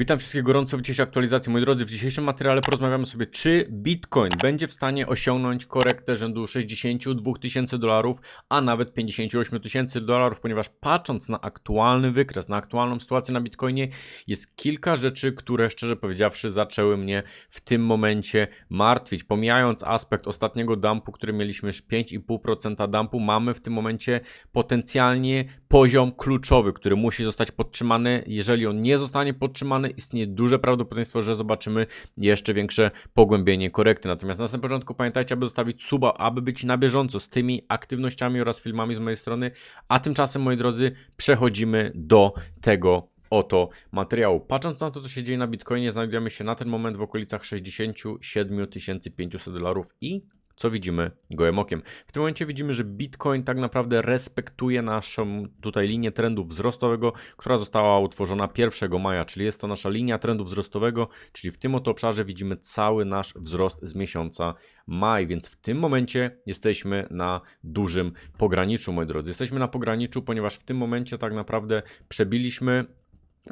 Witam wszystkich gorąco w dzisiejszej aktualizacji. Moi drodzy, w dzisiejszym materiale porozmawiamy sobie, czy Bitcoin będzie w stanie osiągnąć korektę rzędu 62 tysięcy dolarów, a nawet 58 tysięcy dolarów, ponieważ patrząc na aktualny wykres, na aktualną sytuację na Bitcoinie, jest kilka rzeczy, które szczerze powiedziawszy zaczęły mnie w tym momencie martwić. Pomijając aspekt ostatniego dumpu, który mieliśmy 5,5% dumpu, mamy w tym momencie potencjalnie poziom kluczowy, który musi zostać podtrzymany. Jeżeli on nie zostanie podtrzymany, istnieje duże prawdopodobieństwo, że zobaczymy jeszcze większe pogłębienie korekty. Natomiast na samym początku pamiętajcie, aby zostawić suba, aby być na bieżąco z tymi aktywnościami oraz filmami z mojej strony. A tymczasem, moi drodzy, przechodzimy do tego oto materiału. Patrząc na to, co się dzieje na Bitcoinie, znajdujemy się na ten moment w okolicach 67 500 dolarów i co widzimy gołym okiem. W tym momencie widzimy, że Bitcoin tak naprawdę respektuje naszą tutaj linię trendu wzrostowego, która została utworzona 1 maja, czyli jest to nasza linia trendu wzrostowego, czyli w tym oto obszarze widzimy cały nasz wzrost z miesiąca maj, więc w tym momencie jesteśmy na dużym pograniczu, moi drodzy. Jesteśmy na pograniczu, ponieważ w tym momencie tak naprawdę przebiliśmy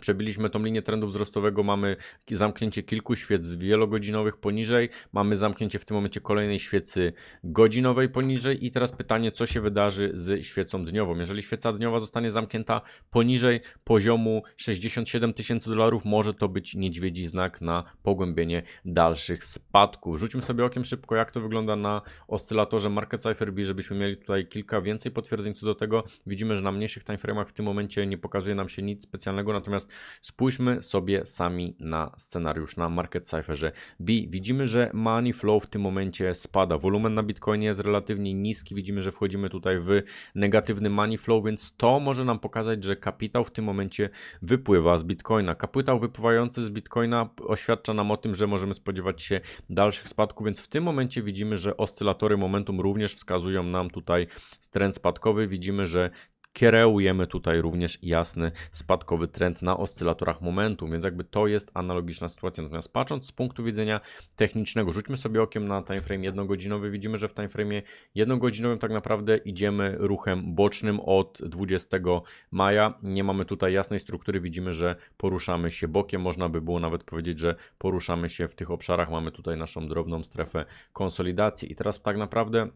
Przebiliśmy tą linię trendu wzrostowego, mamy zamknięcie kilku świec wielogodzinowych poniżej, mamy zamknięcie w tym momencie kolejnej świecy godzinowej poniżej i teraz pytanie, co się wydarzy z świecą dniową. Jeżeli świeca dniowa zostanie zamknięta poniżej poziomu 67 tysięcy dolarów, może to być niedźwiedzi znak na pogłębienie dalszych spadków. Rzućmy sobie okiem szybko, jak to wygląda na oscylatorze Market Cypher B, żebyśmy mieli tutaj kilka więcej potwierdzeń co do tego. Widzimy, że na mniejszych timeframe'ach w tym momencie nie pokazuje nam się nic specjalnego, natomiast spójrzmy sobie sami na scenariusz na Market Cypherze B. Widzimy, że money flow w tym momencie spada. Wolumen na Bitcoinie jest relatywnie niski. Widzimy, że wchodzimy tutaj w negatywny money flow, więc to może nam pokazać, że kapitał w tym momencie wypływa z Bitcoina. Kapitał wypływający z Bitcoina oświadcza nam o tym, że możemy spodziewać się dalszych spadków, więc w tym momencie widzimy, że oscylatory momentum również wskazują nam tutaj trend spadkowy. Widzimy, że kreujemy tutaj również jasny spadkowy trend na oscylatorach momentu, więc jakby to jest analogiczna sytuacja. Natomiast patrząc z punktu widzenia technicznego, rzućmy sobie okiem na timeframe jednogodzinowy, widzimy, że w timeframe jednogodzinowym tak naprawdę idziemy ruchem bocznym od 20 maja. Nie mamy tutaj jasnej struktury, widzimy, że poruszamy się bokiem, można by było nawet powiedzieć, że poruszamy się w tych obszarach, mamy tutaj naszą drobną strefę konsolidacji. I teraz tak naprawdę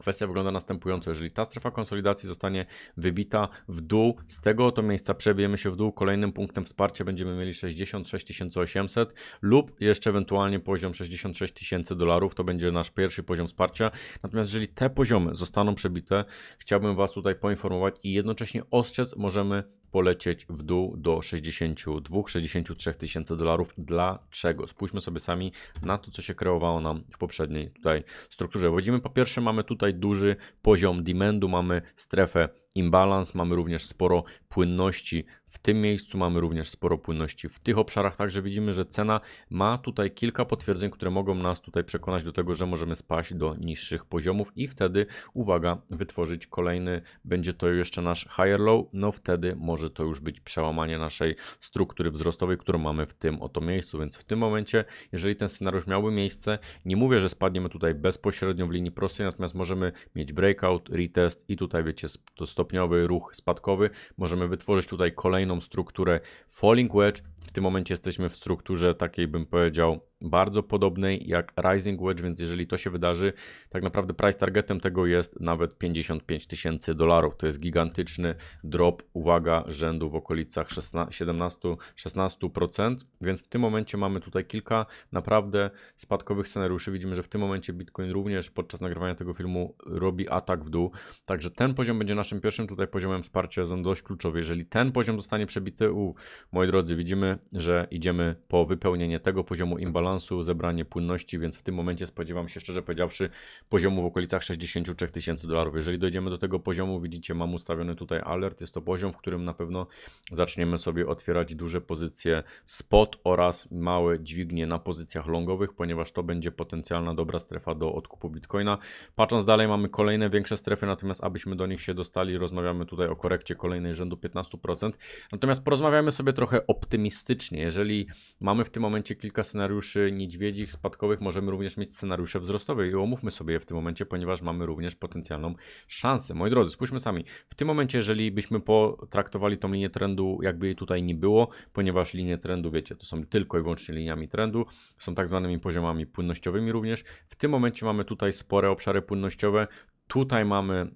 Kwestia wygląda następująco. Jeżeli ta strefa konsolidacji zostanie wybita w dół, z tego oto miejsca przebijemy się w dół, kolejnym punktem wsparcia będziemy mieli 66 800 lub jeszcze ewentualnie poziom 66 tysięcy dolarów. To będzie nasz pierwszy poziom wsparcia. Natomiast jeżeli te poziomy zostaną przebite, chciałbym Was tutaj poinformować i jednocześnie ostrzec, możemy polecieć w dół do 62-63 tysięcy dolarów. Dlaczego? Spójrzmy sobie sami na to, co się kreowało nam w poprzedniej tutaj strukturze. Widzimy po pierwsze mamy tutaj duży poziom demandu, mamy strefę imbalance, mamy również sporo płynności w tym miejscu mamy również sporo płynności w tych obszarach, także widzimy, że cena ma tutaj kilka potwierdzeń, które mogą nas tutaj przekonać do tego, że możemy spaść do niższych poziomów i wtedy, uwaga, wytworzyć kolejny, będzie to jeszcze nasz higher low, no wtedy może to już być przełamanie naszej struktury wzrostowej, którą mamy w tym oto miejscu, więc w tym momencie, jeżeli ten scenariusz miałby miejsce, nie mówię, że spadniemy tutaj bezpośrednio w linii prostej, natomiast możemy mieć breakout, retest i tutaj wiecie, to stopniowy ruch spadkowy, możemy wytworzyć tutaj kolejną strukturę Falling Wedge. W tym momencie jesteśmy w strukturze takiej, bym powiedział, bardzo podobnej jak Rising Wedge, więc jeżeli to się wydarzy, tak naprawdę price targetem tego jest nawet 55 tysięcy dolarów. To jest gigantyczny drop, uwaga, rzędu w okolicach 17-16%, więc w tym momencie mamy tutaj kilka naprawdę spadkowych scenariuszy. Widzimy, że w tym momencie Bitcoin również podczas nagrywania tego filmu robi atak w dół, także ten poziom będzie naszym pierwszym tutaj poziomem wsparcia, jest on dość kluczowy. Jeżeli ten poziom zostanie przebity, u, moi drodzy, widzimy, że idziemy po wypełnienie tego poziomu imbalansu balansu, zebranie płynności, więc w tym momencie spodziewam się, szczerze powiedziawszy, poziomu w okolicach 63 tysięcy dolarów. Jeżeli dojdziemy do tego poziomu, widzicie, mam ustawiony tutaj alert. Jest to poziom, w którym na pewno zaczniemy sobie otwierać duże pozycje spot oraz małe dźwignie na pozycjach longowych, ponieważ to będzie potencjalna dobra strefa do odkupu bitcoina. Patrząc dalej, mamy kolejne większe strefy, natomiast abyśmy do nich się dostali, rozmawiamy tutaj o korekcie kolejnej rzędu 15%. Natomiast porozmawiamy sobie trochę optymistycznie. Jeżeli mamy w tym momencie kilka scenariuszy, przy niedźwiedzich spadkowych możemy również mieć scenariusze wzrostowe i omówmy sobie je w tym momencie, ponieważ mamy również potencjalną szansę. Moi drodzy, spójrzmy sami. W tym momencie, jeżeli byśmy potraktowali tą linię trendu, jakby jej tutaj nie było, ponieważ linie trendu, wiecie, to są tylko i wyłącznie liniami trendu, są tak zwanymi poziomami płynnościowymi również. W tym momencie mamy tutaj spore obszary płynnościowe. Tutaj mamy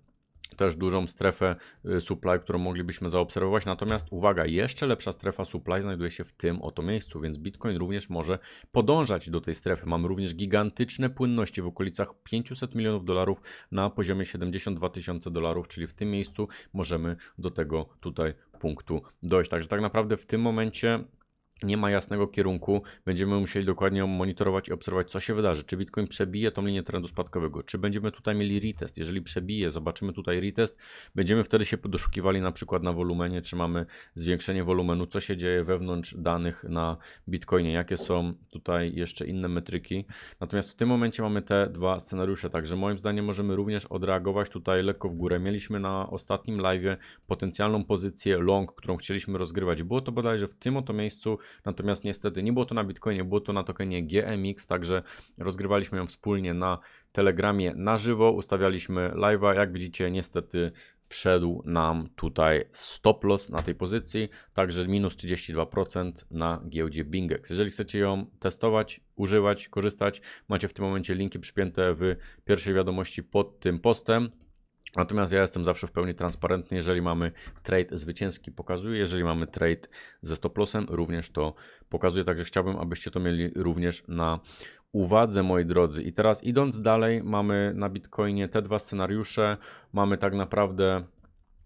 też dużą strefę y, supply, którą moglibyśmy zaobserwować. Natomiast uwaga, jeszcze lepsza strefa supply znajduje się w tym oto miejscu, więc Bitcoin również może podążać do tej strefy. Mamy również gigantyczne płynności w okolicach 500 milionów dolarów na poziomie 72 tysiące dolarów, czyli w tym miejscu możemy do tego tutaj punktu dojść. Także tak naprawdę w tym momencie nie ma jasnego kierunku, będziemy musieli dokładnie monitorować i obserwować, co się wydarzy. Czy Bitcoin przebije tą linię trendu spadkowego, czy będziemy tutaj mieli retest. Jeżeli przebije, zobaczymy tutaj retest, będziemy wtedy się doszukiwali na przykład na wolumenie, czy mamy zwiększenie wolumenu, co się dzieje wewnątrz danych na Bitcoinie, jakie są tutaj jeszcze inne metryki. Natomiast w tym momencie mamy te dwa scenariusze, także moim zdaniem możemy również odreagować tutaj lekko w górę. Mieliśmy na ostatnim live potencjalną pozycję long, którą chcieliśmy rozgrywać. Było to bodajże w tym oto miejscu, Natomiast niestety nie było to na Bitcoinie, było to na tokenie GMX, także rozgrywaliśmy ją wspólnie na Telegramie na żywo, ustawialiśmy live'a. Jak widzicie, niestety wszedł nam tutaj stop loss na tej pozycji, także minus 32% na giełdzie Bingex. Jeżeli chcecie ją testować, używać, korzystać, macie w tym momencie linki przypięte w pierwszej wiadomości pod tym postem. Natomiast ja jestem zawsze w pełni transparentny, jeżeli mamy trade zwycięski pokazuję, jeżeli mamy trade ze stop lossem również to pokazuję, także chciałbym, abyście to mieli również na uwadze, moi drodzy. I teraz idąc dalej, mamy na Bitcoinie te dwa scenariusze, mamy tak naprawdę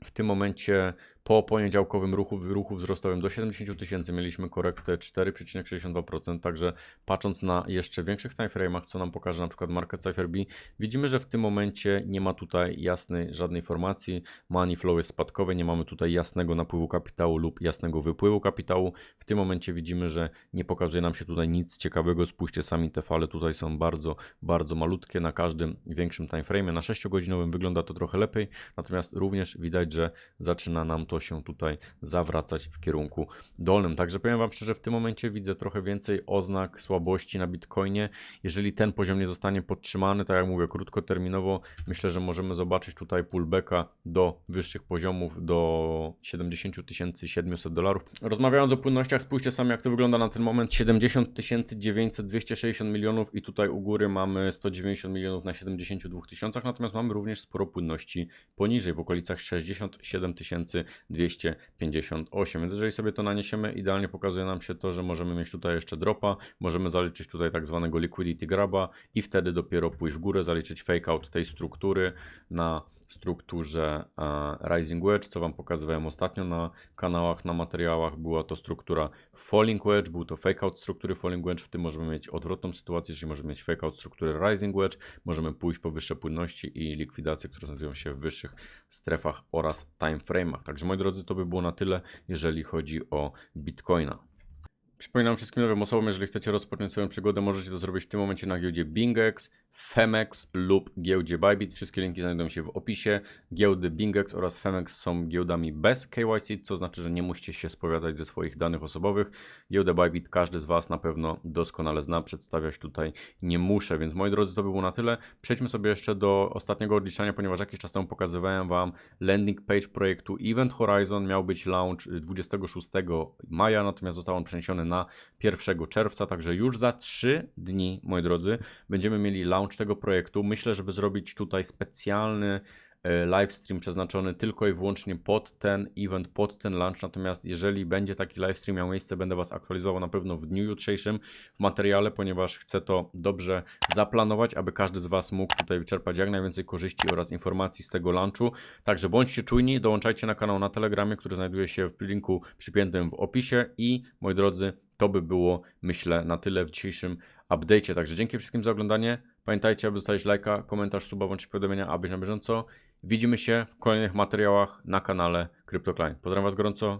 w tym momencie po poniedziałkowym ruchu, ruchu wzrostowym do 70 tysięcy mieliśmy korektę 4,62%, także patrząc na jeszcze większych timeframe'ach, co nam pokaże na przykład market Cypher B, widzimy, że w tym momencie nie ma tutaj jasnej żadnej formacji, money flow jest spadkowy, nie mamy tutaj jasnego napływu kapitału lub jasnego wypływu kapitału. W tym momencie widzimy, że nie pokazuje nam się tutaj nic ciekawego, spójrzcie sami te fale tutaj są bardzo, bardzo malutkie na każdym większym timeframe. Na 6-godzinowym wygląda to trochę lepiej, natomiast również widać, że zaczyna nam to się tutaj zawracać w kierunku dolnym. Także powiem Wam szczerze, w tym momencie widzę trochę więcej oznak słabości na Bitcoinie. Jeżeli ten poziom nie zostanie podtrzymany, tak jak mówię, krótkoterminowo, myślę, że możemy zobaczyć tutaj pullbacka do wyższych poziomów, do 70 700 dolarów. Rozmawiając o płynnościach, spójrzcie sami, jak to wygląda na ten moment. 70 900, 260 milionów i tutaj u góry mamy 190 milionów na 72 tysiącach, natomiast mamy również sporo płynności poniżej, w okolicach 67 tysięcy 258. Więc jeżeli sobie to naniesiemy, idealnie pokazuje nam się to, że możemy mieć tutaj jeszcze dropa, możemy zaliczyć tutaj tak zwanego liquidity graba i wtedy dopiero pójść w górę, zaliczyć fake out tej struktury na strukturze e, Rising Wedge, co Wam pokazywałem ostatnio na kanałach, na materiałach. Była to struktura Falling Wedge, był to fake out struktury Falling Wedge. W tym możemy mieć odwrotną sytuację, czyli możemy mieć fake out struktury Rising Wedge, możemy pójść po wyższe płynności i likwidacje, które znajdują się w wyższych strefach oraz timeframe'ach. Także moi drodzy, to by było na tyle, jeżeli chodzi o Bitcoina. Przypominam wszystkim nowym osobom, jeżeli chcecie rozpocząć swoją przygodę, możecie to zrobić w tym momencie na giełdzie Bingex, Femex lub giełdzie Bybit. Wszystkie linki znajdują się w opisie. Giełdy Bingex oraz Femex są giełdami bez KYC, co znaczy, że nie musicie się spowiadać ze swoich danych osobowych. Giełdę Bybit każdy z Was na pewno doskonale zna, przedstawiać tutaj nie muszę, więc moi drodzy, to by było na tyle. Przejdźmy sobie jeszcze do ostatniego odliczania, ponieważ jakiś czas temu pokazywałem Wam landing page projektu Event Horizon. Miał być launch 26 maja, natomiast został on przeniesiony na 1 czerwca, także już za 3 dni, moi drodzy, będziemy mieli launch launch tego projektu. Myślę, żeby zrobić tutaj specjalny e, livestream przeznaczony tylko i wyłącznie pod ten event, pod ten launch. Natomiast jeżeli będzie taki livestream miał miejsce, będę Was aktualizował na pewno w dniu jutrzejszym w materiale, ponieważ chcę to dobrze zaplanować, aby każdy z Was mógł tutaj wyczerpać jak najwięcej korzyści oraz informacji z tego launchu. Także bądźcie czujni, dołączajcie na kanał na Telegramie, który znajduje się w linku przypiętym w opisie i moi drodzy, to by było myślę na tyle w dzisiejszym update'cie. Także dzięki wszystkim za oglądanie. Pamiętajcie, aby zostawić lajka, komentarz, suba, bądź powiadomienia, aby być na bieżąco. Widzimy się w kolejnych materiałach na kanale CryptoCline. Pozdrawiam Was gorąco,